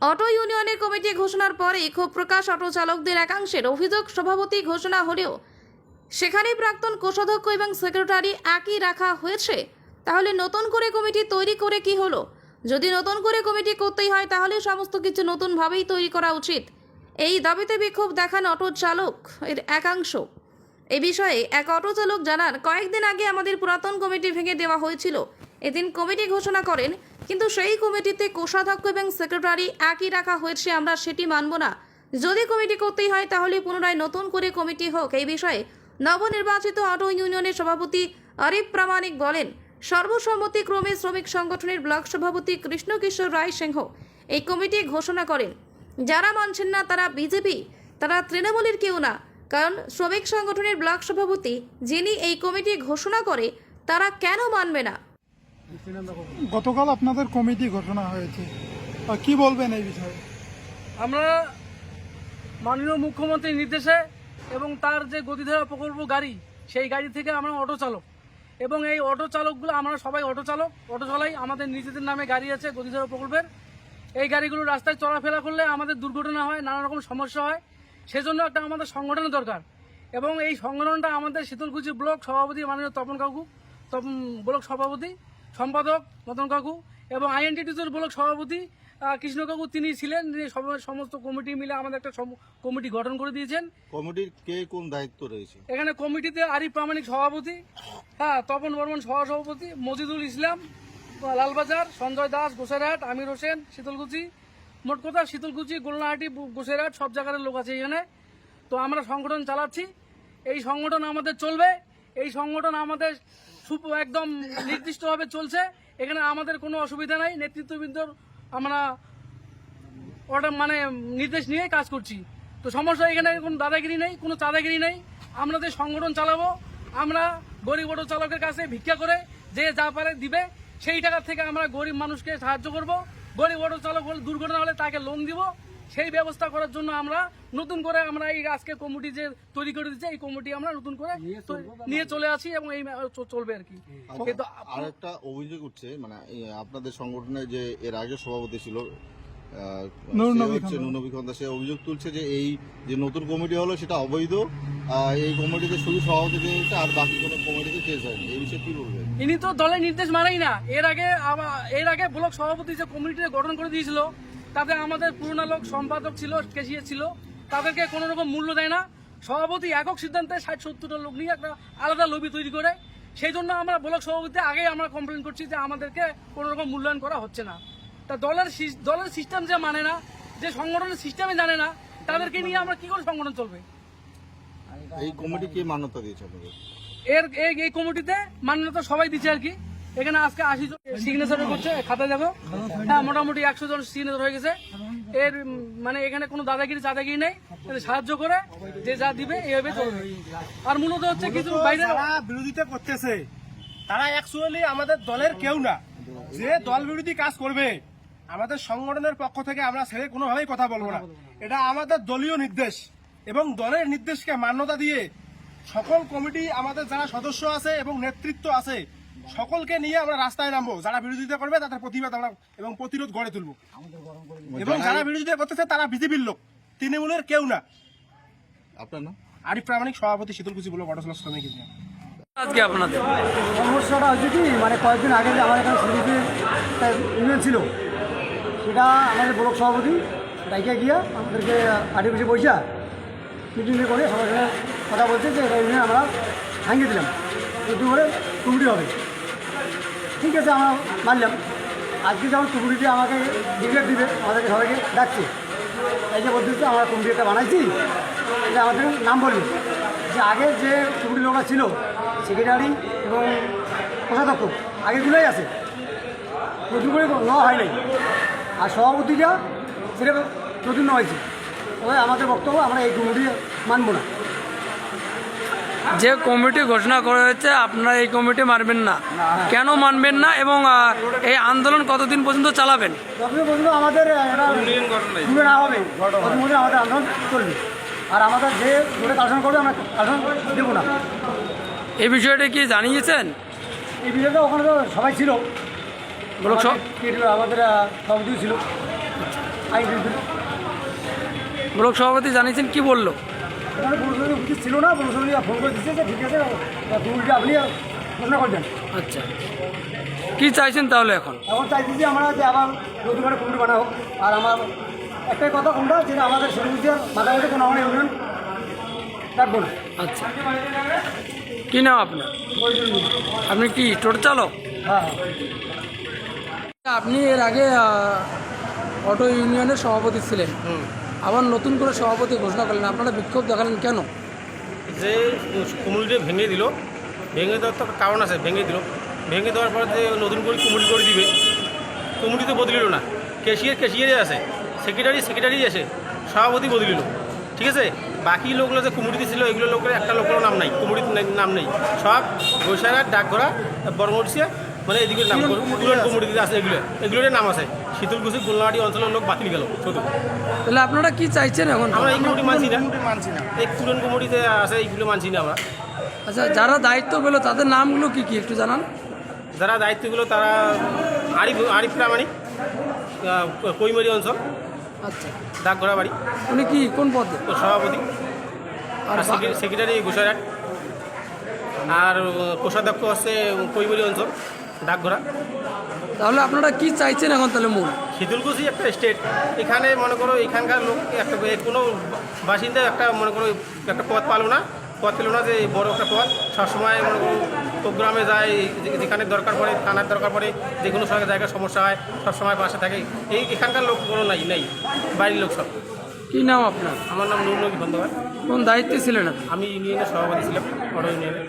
Auto ইউনিয়নের committee ঘোষণার পরে ক্ষোভ প্রকাশ অটো চালকদের একাংশের অভিযোগ সভাপতি ঘোষণা হলেও সেখানে প্রাক্তন কোষাধ্যক্ষ এবং সেক্রেটারি একই রাখা হয়েছে। তাহলে নতুন করে কমিটি তৈরি করে কি হলো? যদি নতুন করে কমিটি করতেই হয়, তাহলে সমস্ত কিছু নতুনভাবেই তৈরি করা উচিত। এই দাবিতে বিক্ষোভ দেখান অটো চালক এর একাংশ। এ বিষয়ে এক অটো চালক জানান, কয়েকদিন আগে আমাদের পুরাতন কমিটি ভেঙে দেওয়া হয়েছিল। এদিন কমিটি ঘোষণা করেন কিন্তু সেই কমিটিতে কোষাধ্যক্ষ এবং সেক্রেটারি একই রাখা হয়েছে, আমরা সেটি মানব না। যদি কমিটি করতেই হয়, তাহলে পুনরায় নতুন করে কমিটি হোক। এই বিষয়ে নবনির্বাচিত অটো ইউনিয়নের সভাপতি আরিফ প্রামাণিক বলেন, সর্বসম্মতিক্রমে শ্রমিক সংগঠনের ব্লক সভাপতি কৃষ্ণকিশোর রায় সিংহ এই কমিটি ঘোষণা করেন। যারা মানছেন না, তারা বিজেপি, তারা তৃণমূলের কেউ না। কারণ শ্রমিক সংগঠনের ব্লক সভাপতি, যিনি এই কমিটি ঘোষণা করে, তারা কেন মানবে না? গতকাল আপনাদের কমিটি ঘোষণা হয়েছে। কি বলবেন এই বিষয়ে? আমরা মাননীয় মুখ্যমন্ত্রীর নির্দেশে এবং তার যে গতিধারা প্রকল্প গাড়ি, সেই গাড়ি থেকে আমরা অটো চালক। এবং এই অটো চালকগুলো আমরা সবাই অটো চালক, অটো চালাই আমাদের নিজেদের নামে গাড়ি আছে গতিধারা প্রকল্পের। এই গাড়িগুলো রাস্তায় চলাফেরা করলে আমাদের দুর্ঘটনা হয়, নানা রকম সমস্যা হয়। সেজন্য একটা আমাদের সংগঠনের দরকার। এবং এই সংগঠনটা আমাদের শীতলকুচি ব্লক সভাপতি মাননীয় তপন কাকু, তপন ব্লক সভাপতি সম্পাদক মদন কাকু এবং আইএনটিটিসির ব্লক সভাপতি কৃষ্ণ কাকু তিনি ছিলেন। সমস্ত কমিটি মিলে আমাদের একটা কমিটি গঠন করে দিয়েছেন। কমিটির কে কোন দায়িত্ব রয়েছে? এখানে কমিটিতে আরিফ প্রামাণিক সভাপতি হ্যাঁ তপন বর্মন সহসভাপতি মজিদুল ইসলাম লালবাজার সঞ্জয় দাস গোসাইরহাট আমির হোসেন শীতলকুচি মোট কথা শীতলকুচি গোলনাহাটি গোসাইরহাট সব জায়গার লোক আছে এখানে। তো আমরা সংগঠন চালাচ্ছি। এই সংগঠন আমাদের চলবে। এই সংগঠন আমাদের একদম নির্দিষ্টভাবে চলছে। এখানে আমাদের কোনো অসুবিধা নাই। নেতৃত্ববৃন্দর আমরা ওটা মানে নির্দেশ নিয়ে কাজ করছি। তো সমস্যা এখানে কোনো দাদাগিরি নেই, কোনো চাঁদাগিরি নেই। আমরা যে সংগঠন চালাবো, আমরা গরিব অটো চালকের কাছে ভিক্ষা করে যে যা পারে দিবে, সেই টাকা থেকে আমরা গরিব মানুষকে সাহায্য করব। গরিব অটো চালক হলে দুর্ঘটনা হলে তাকে লোন দিব। সেই ব্যবস্থা করার জন্য আমরা নতুন করে আমরা এই আজকে কমিটি যে তৈরি করে দিচ্ছে এই কমিটি আমরা নতুন করে নিয়ে চলে আসি এবং এই চলবে আর কি। কিন্তু আর একটা অভিযোগ উঠছে মানে আপনাদের সংগঠনের যে এর আগে সভাপতি ছিল সে নবী হচ্ছে খন্দকার। নুর নবী খন্দকার, সে অভিযোগ তুলছে যে এই যে নতুন কমিটি হলো সেটা অবৈধ আহ, এই কমিটিতে শুধু সভাপতি দিয়েছে আর বাকি কোনো কমিটিতে চেঞ্জ হয়নি। এই বিষয়ে কি বলবেন? ইনি তো দলের নির্দেশ মানেই না। এর আগে এর আগে ব্লক সভাপতি যে কমিটি গঠন করে দিয়েছিল তাতে আমাদের পুরোনো লোক সম্পাদক ছিল কেশিয়ার ছিল তাদেরকে কোনো রকম মূল্য দেয় না। সভাপতি একক সিদ্ধান্তে ষাট সত্তরটা লোক নিয়ে একটা আলাদা লবি তৈরি করে। সেই জন্য আমরা ব্লক সভাপতি আগেই আমরা কমপ্লেন করছি যে আমাদেরকে কোনো রকম মূল্যায়ন করা হচ্ছে না। তা দলের দলের সিস্টেম যে মানে না যে সংগঠনের সিস্টেমে জানে না তাদেরকে নিয়ে আমরা কি করে সংগঠন চলবে? এই কমিটি কে মান্যতা দিয়েছে আপনাদের? এর এই এই কমিটিতে মান্যতা সবাই দিচ্ছে আর কি। এখানে আজকে আশি জন সিগনেচার করছে খাতা দেখো। হ্যাঁ মোটামুটি একশো জন সিগনেচার হয়ে গেছে। এর মানে এখানে কোনো দাদাগিরি চাদাগিরি নেই। সাহায্য করে যে যা দিবে এইভাবে চলবে। আর মূলত হচ্ছে কিছু বাইরে বিরোধিতা করতেছে তারা অ্যাকচুয়ালি আমাদের দলের কেউ না। যে দল বিরোধী কাজ করবে আমাদের সংগঠনের পক্ষ থেকে আমরা ছেড়ে কোনোভাবেই কথা বলব না। এটা আমাদের দলীয় নির্দেশ এবং দলের নির্দেশকে মান্যতা দিয়ে সকল কমিটি আমাদের যারা সদস্য আছে এবং নেতৃত্ব আছে সকলকে নিয়ে আমরা রাস্তায় নামবো। যারা বিরোধিতা করবে তাদের প্রতিবাদ আমরা এবং প্রতিরোধ গড়ে তুলবো। এবং যারা বিরোধিতা করতেছে তারা বিজেপির লোক। তৃণমূলের কেউ না। আপনার না আরিফ প্রামাণিক সভাপতি শীতলকুচি বলে বড়সলা শ্রমিক ইউনিয়ন। আজকে আপনাদের? সমস্যাটা হচ্ছে কি মানে কয়েকদিন আগে যে আমার এখানে সিরিজের ইউনিয়ন ছিল সেটা আমাদের ব্লক সভাপতি ডাইকে গিয়া আমাদেরকে আটে বসে পয়সা মিটিং করে সবার কথা বলছে যে এটা ইউনিয়ন আমরা ভাঙিয়ে দিলাম। একটু করে টুকুটি হবে। ঠিক আছে, আমরা মানলাম। আজকে যেমন টুকুটিতে আমাকে ডিক্লেট দিবে, আমাদেরকে সবাইকে ডাকছে। এই যে বলতেছে আমরা কমিটি একটা বানাইছি। এটা আমাদের নাম বলবে যে আগে যে কমিটি লোকরা ছিল, সেক্রেটারি এবং কোষাধ্যক্ষ আগেগুলোই আছে। নতুন করে নেওয়া হয় নাই। আর সভাপতিটা সেটা নতুন হয়েছে। তবে আমাদের বক্তব্য, আমরা এই কমিটি মানব না। যে কমিটি ঘোষণা করা হয়েছে আপনারা এই কমিটি মানবেন না। কেন মানবেন না এবং এই আন্দোলন কতদিন পর্যন্ত চালাবেন? আমাদের না হবে আমাদের আন্দোলন চলবে। আর আমাদের যে কালেকশন করবে আমরা দেবো না। এই বিষয়টা কি জানিয়েছেন? এই বিষয়টা ওখানে তো সবাই ছিল। আমাদের- সভাপতি ছিল। ব্লক সভাপতি জানিয়েছেন কি বলল? ছিল না ফোন করে দিচ্ছে যে ঠিক আছে আপনি ঘোষণা করবেন আচ্ছা। কি চাইছেন তাহলে এখন? এখন চাইছি যে আমরা যে আবার নতুন করে কমিটি বানা হোক। আর আমার একটাই কথা কোনটা যেটা আমাদের সরুজিয়ার মাঝামাঝি কোনো আমরা ইউনিয়ন রাখব না। আচ্ছা। কি নাম আপনার? আপনি কি টোটো চালক? হ্যাঁ আপনি এর আগে অটো ইউনিয়নের সভাপতি ছিলেন। আবার নতুন করে সভাপতি ঘোষণা করলেন। আপনারা বিক্ষোভ দেখালেন কেন? যে কুমুরিটা ভেঙে দিল, ভেঙে দেওয়ার তো একটা কারণ আছে, ভেঙে দিল। ভেঙে দেওয়ার পর যে নতুন করে কুমুরি করে দিবে কুমুরি তো বদলিল না। ক্যাশিয়ার ক্যাশিয়ারই আছে, সেক্রেটারি সেক্রেটারি আছে, সভাপতি বদলিল। ঠিক আছে? বাকি লোকগুলো যে কুমুরিতে ছিল এগুলো লোকের একটা লোকেরও নাম নাই কুমুরির নাম নেই। সব বৈশাখার ডাকঘরা বরমরসিয়া মানে এদিকে নাম পুরান কুমুরিতে আছে এগুলো এগুলোর নাম আছে। শীতলকুচি গোলনাহাটি অঞ্চলের লোক বাতিল গেল শুধু তাহলে আপনারা কি চাইছেন এখন? আমরা এই কুমুরি মানছি না। এই পুরান কুমুরিতে আছে এইগুলো মানছি না আমরা। আচ্ছা যারা দায়িত্ব পেল তাদের নামগুলো কি কি একটু জানান। যারা দায়িত্বগুলো তারা আরিফ আরিফ প্রামাণিক কৈমারি অঞ্চল আচ্ছা। ডাকঘরা বাড়ি উনি কি কোন পদে? সভাপতি। আর সেক্রেটারি গুজরাট আর কোষাধ্যক্ষ হচ্ছে কৈমারি অঞ্চল। ডাকঘরা তাহলে আপনারা কি চাইছেন এখন তাহলে মূল? শীতলকুচি একটা স্টেট এখানে মনে করো এখানকার লোক একটা কোনো বাসিন্দা একটা মনে করো একটা পথ পালো না। পথ পেল না যে বড় একটা পদ সবসময় মনে করো প্রোগ্রামে যায় যেখানে দরকার পড়ে থানার দরকার পড়ে যে কোনো সঙ্গে জায়গায় সমস্যা হয় সবসময় পাশে থাকে। এই এখানকার লোক কোনো নাই নেই। বাইরের লোক সব। কি নাম আপনার? আমার নাম নুরনবী বন্দ্যোপাধ্যায় কোন দায়িত্বে ছিলেন আমি ইউনিয়নের সভাপতি ছিলাম বড় ইউনিয়নের।